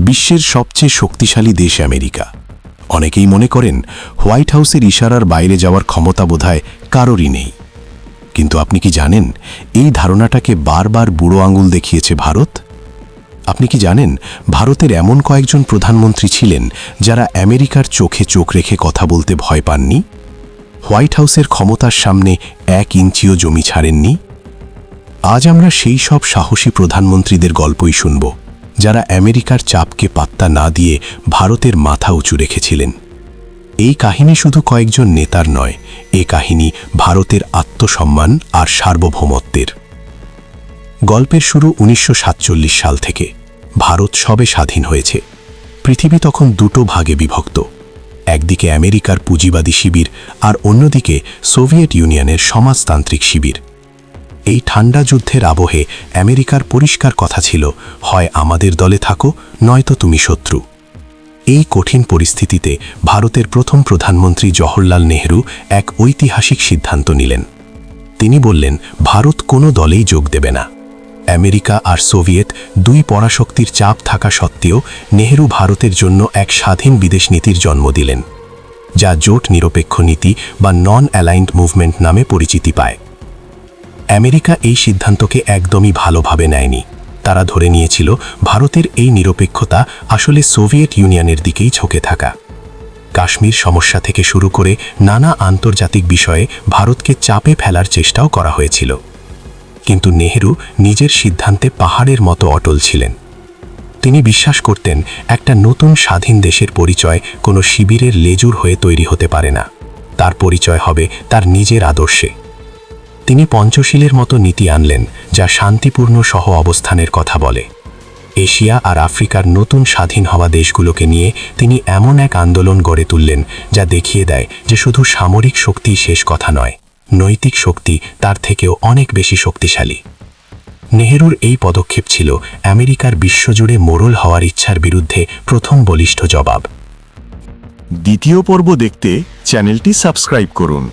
বিশ্বের সবচেয়ে শক্তিশালী দেশ আমেরিকা। অনেকেই মনে করেন, হোয়াইট হাউসের ইশারার বাইরে যাওয়ার ক্ষমতা বোধহয় কারোরই নেই। কিন্তু আপনি কি জানেন, এই ধারণাটাকে বারবার বুড়ো আঙুল দেখিয়েছে ভারত? আপনি কি জানেন, ভারতের এমন কয়েকজন প্রধানমন্ত্রী ছিলেন যারা আমেরিকার চোখে চোখ রেখে কথা বলতে ভয় পাননি? হোয়াইট হাউসের ক্ষমতার সামনে এক ইঞ্চিও জমি ছাড়েননি? আজ আমরা সেই সব সাহসী প্রধানমন্ত্রীদের গল্পই শুনব। যারা আমেরিকার চাপকে পাত্তা না দিয়ে ভারতের মাথা উঁচু রেখেছিলেন। এই কাহিনী শুধু কয়েকজন নেতার নয়, এ কাহিনী ভারতের আত্মসম্মান আর সার্বভৌমত্বের। গল্পের শুরু উনিশশো সাতচল্লিশ সাল থেকে। ভারত সবে স্বাধীন হয়েছে। পৃথিবী তখন দুটো ভাগে বিভক্ত। একদিকে আমেরিকার পুঁজিবাদী শিবির আর অন্যদিকে সোভিয়েত ইউনিয়নের সমাজতান্ত্রিক শিবির। এই ঠান্ডা যুদ্ধের আবহে আমেরিকার পরিষ্কার কথা ছিল, হয় আমাদের দলে থাকো, নয়তো তুমি শত্রু। এই কঠিন পরিস্থিতিতে ভারতের প্রথম প্রধানমন্ত্রী জওহরলাল নেহরু এক ঐতিহাসিক সিদ্ধান্ত নিলেন। তিনি বললেন, ভারত কোনো দলেই যোগ দেবে না। আমেরিকা আর সোভিয়েত দুই পরাশক্তির চাপ থাকা সত্ত্বেও নেহরু ভারতের জন্য এক স্বাধীন বিদেশ নীতির জন্ম দিলেন, যা জোট নিরপেক্ষ নীতি বা নন অ্যালাইন্ড মুভমেন্ট নামে পরিচিতি পায়। আমেরিকা এই সিদ্ধান্তকে একদমই ভালোভাবে নেয়নি। তারা ধরে নিয়েছিল, ভারতের এই নিরপেক্ষতা আসলে সোভিয়েত ইউনিয়নের দিকেই ঝোঁকে থাকা। কাশ্মীর সমস্যা থেকে শুরু করে নানা আন্তর্জাতিক বিষয়ে ভারতকে চাপে ফেলার চেষ্টাও করা হয়েছিল। কিন্তু নেহেরু নিজের সিদ্ধান্তে পাহাড়ের মতো অটল ছিলেন। তিনি বিশ্বাস করতেন, একটা নতুন স্বাধীন দেশের পরিচয় কোনো শিবিরের লেজুর হয়ে তৈরি হতে পারে না। তার পরিচয় হবে তার নিজের আদর্শে। তিনি পঞ্চশীলের মতো নীতি আনলেন, যা শান্তিপূর্ণ সহ অবস্থানের কথা বলে। এশিয়া আর আফ্রিকার নতুন স্বাধীন হওয়া দেশগুলোকে নিয়ে তিনি এমন এক আন্দোলন গড়ে তুললেন, যা দেখিয়ে দেয় যে শুধু সামরিক শক্তি শেষ কথা নয়, নৈতিক শক্তি তার থেকেও অনেক বেশি শক্তিশালী। নেহেরুর এই পদক্ষেপ ছিল আমেরিকার বিশ্বজুড়ে মোরল হওয়ার ইচ্ছার বিরুদ্ধে প্রথম বলিষ্ঠ জবাব। দ্বিতীয় পর্ব দেখতে চ্যানেলটি সাবস্ক্রাইব করুন।